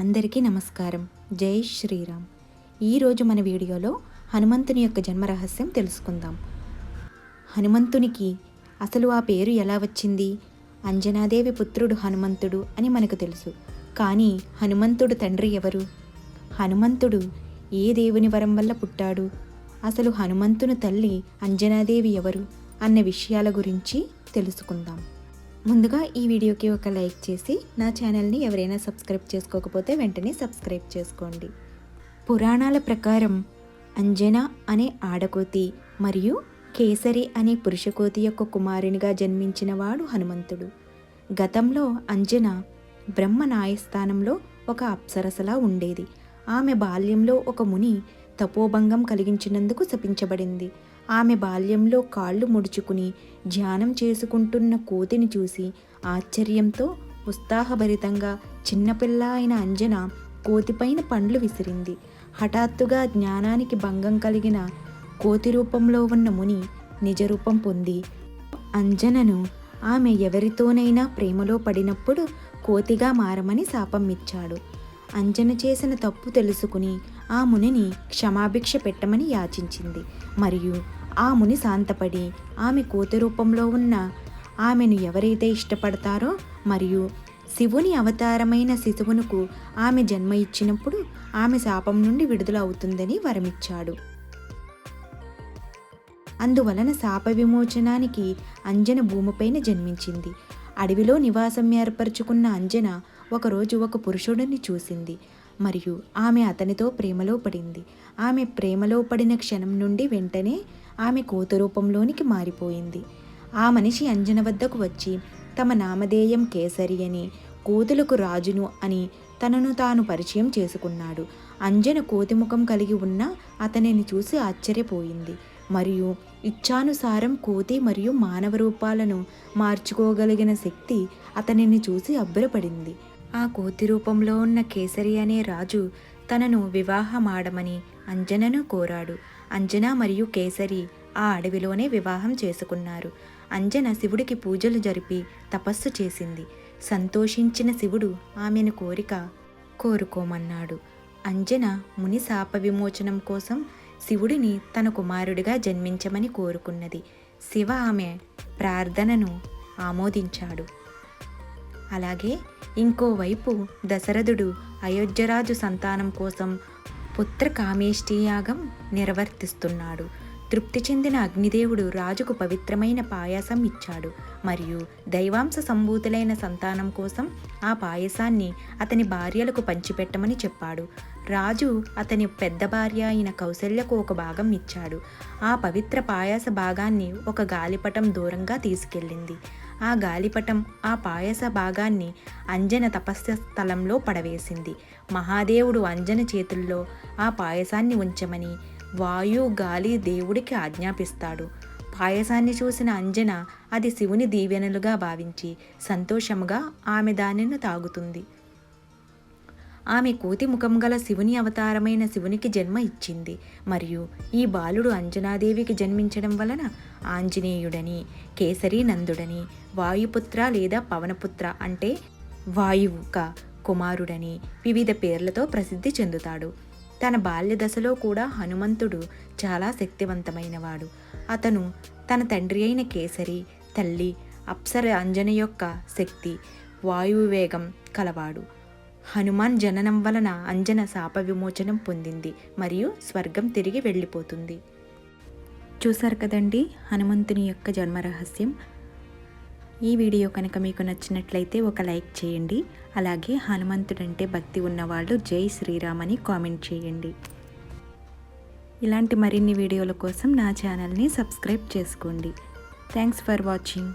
అందరికీ నమస్కారం. జై శ్రీరామ్. ఈరోజు మన వీడియోలో హనుమంతుని యొక్క జన్మ రహస్యం తెలుసుకుందాం. హనుమంతునికి అసలు ఆ పేరు ఎలా వచ్చింది? అంజనాదేవి పుత్రుడు హనుమంతుడు అని మనకు తెలుసు. కానీ హనుమంతుడు తండ్రి ఎవరు? హనుమంతుడు ఏ దేవుని వరం వల్ల పుట్టాడు? అసలు హనుమంతుని తల్లి అంజనాదేవి ఎవరు? అన్న విషయాల గురించి తెలుసుకుందాం. ముందుగా ఈ వీడియోకి ఒక లైక్ చేసి నా ఛానల్ని ఎవరైనా సబ్స్క్రైబ్ చేసుకోకపోతే వెంటనే సబ్స్క్రైబ్ చేసుకోండి. పురాణాల ప్రకారం అంజన అనే ఆడకోతి మరియు కేసరి అనే పురుషకోతి యొక్క కుమారునిగా జన్మించినవాడు హనుమంతుడు. గతంలో అంజన బ్రహ్మ న్యాయస్థానంలో ఒక అప్సరసలా ఉండేది. ఆమె బాల్యంలో ఒక ముని తపోభంగం కలిగించినందుకు శపించబడింది. ఆమె బాల్యంలో కాళ్ళు ముడుచుకుని ధ్యానం చేసుకుంటున్న కోతిని చూసి ఆశ్చర్యంతో ఉత్సాహభరితంగా చిన్నపిల్ల అయిన అంజన కోతిపైన పండ్లు విసిరింది. హఠాత్తుగా జ్ఞానానికి భంగం కలిగిన కోతి రూపంలో ఉన్న ముని నిజరూపం పొంది. అంజనను ఆమె ఎవరితోనైనా ప్రేమలో పడినప్పుడు కోతిగా మారమని శాపం ఇచ్చాడు. అంజన చేసిన తప్పు తెలుసుకుని ఆ మునిని క్షమాభిక్ష పెట్టమని యాచించింది. మరియు ఆ ముని శాంతపడి ఆమె కోతి రూపంలో ఉన్న ఆమెను ఎవరైతే ఇష్టపడతారో మరియు శివుని అవతారమైన శిశువునకు ఆమె జన్మ ఇచ్చినప్పుడు ఆమె శాపం నుండి విడుదల అవుతుందని వరమిచ్చాడు. అందువలన శాప విమోచనానికి అంజన భూమిపైన జన్మించింది. అడవిలో నివాసం ఏర్పరచుకున్న అంజన ఒకరోజు ఒక పురుషుడిని చూసింది. మరియు ఆమె అతనితో ప్రేమలో పడింది. ఆమె ప్రేమలో పడిన క్షణం నుండి వెంటనే ఆమె కోత రూపంలోనికి మారిపోయింది. ఆ మనిషి అంజన వద్దకు వచ్చి తమ నామధేయం కేసరి అని కోతులకు రాజును అని తనను తాను పరిచయం చేసుకున్నాడు. అంజన కోతిముఖం కలిగి ఉన్న అతనిని చూసి ఆశ్చర్యపోయింది. మరియు ఇచ్చానుసారం కోతి మరియు మానవ రూపాలను మార్చుకోగలిగిన శక్తి అతనిని చూసి అబ్బురపడింది. ఆ కోతి రూపంలో ఉన్న కేసరి అనే రాజు తనను వివాహమాడమని అంజనను కోరాడు. అంజన మరియు కేసరి ఆ అడవిలోనే వివాహం చేసుకున్నారు. అంజన శివుడికి పూజలు జరిపి తపస్సు చేసింది. సంతోషించిన శివుడు ఆమెను కోరిక కోరుకోమన్నాడు. అంజన ముని శాప విమోచనం కోసం శివుడిని తన కుమారుడిగా జన్మించమని కోరుకున్నది. శివ ఆమె ప్రార్థనను ఆమోదించాడు. అలాగే ఇంకోవైపు దశరథుడు అయోధ్యరాజు సంతానం కోసం పుత్ర కామేష్టియాగం నిర్వర్తిస్తున్నాడు. తృప్తి చెందిన అగ్నిదేవుడు రాజుకు పవిత్రమైన పాయాసం ఇచ్చాడు. మరియు దైవాంశ సంభూతులైన సంతానం కోసం ఆ పాయసాన్ని అతని భార్యలకు పంచిపెట్టమని చెప్పాడు. రాజు అతని పెద్ద భార్య అయిన కౌశల్యకు ఒక భాగం ఇచ్చాడు. ఆ పవిత్ర పాయాస భాగాన్ని ఒక గాలిపటం దూరంగా తీసుకెళ్ళింది. ఆ గాలిపటం ఆ పాయస భాగాన్ని అంజన తపస్య స్థలంలో పడవేసింది. మహాదేవుడు అంజన చేతుల్లో ఆ పాయసాన్ని ఉంచమని వాయు గాలి దేవుడికి ఆజ్ఞాపిస్తాడు. పాయసాన్ని చూసిన అంజన అది శివుని దీవెనలుగా భావించి సంతోషముగా ఆమె దానిని తాగుతుంది. ఆమె కోతి ముఖం గల శివుని అవతారమైన శివునికి జన్మ ఇచ్చింది. మరియు ఈ బాలుడు అంజనాదేవికి జన్మించడం వలన ఆంజనేయుడని కేసరి నందుడని వాయుపుత్ర లేదా పవనపుత్ర అంటే వాయువుక కుమారుడని వివిధ పేర్లతో ప్రసిద్ధి చెందుతాడు. తన బాల్య దశలో కూడా హనుమంతుడు చాలా శక్తివంతమైనవాడు. అతను తన తండ్రి అయిన కేసరి తల్లి అప్సర అంజన యొక్క శక్తి వాయువు వేగం కలవాడు. హనుమాన్ జననం వలన అంజన శాప విమోచనం పొందింది మరియు స్వర్గం తిరిగి వెళ్ళిపోతుంది. చూశారు కదండి హనుమంతుని యొక్క జన్మ రహస్యం? ఈ వీడియో కనుక మీకు నచ్చినట్లయితే ఒక లైక్ చేయండి. అలాగే హనుమంతుడంటే భక్తి ఉన్నవాళ్ళు జై శ్రీరామ్ అని కామెంట్ చేయండి. ఇలాంటి మరిన్ని వీడియోల కోసం నా ఛానల్ని సబ్స్క్రైబ్ చేసుకోండి. Thanks for watching.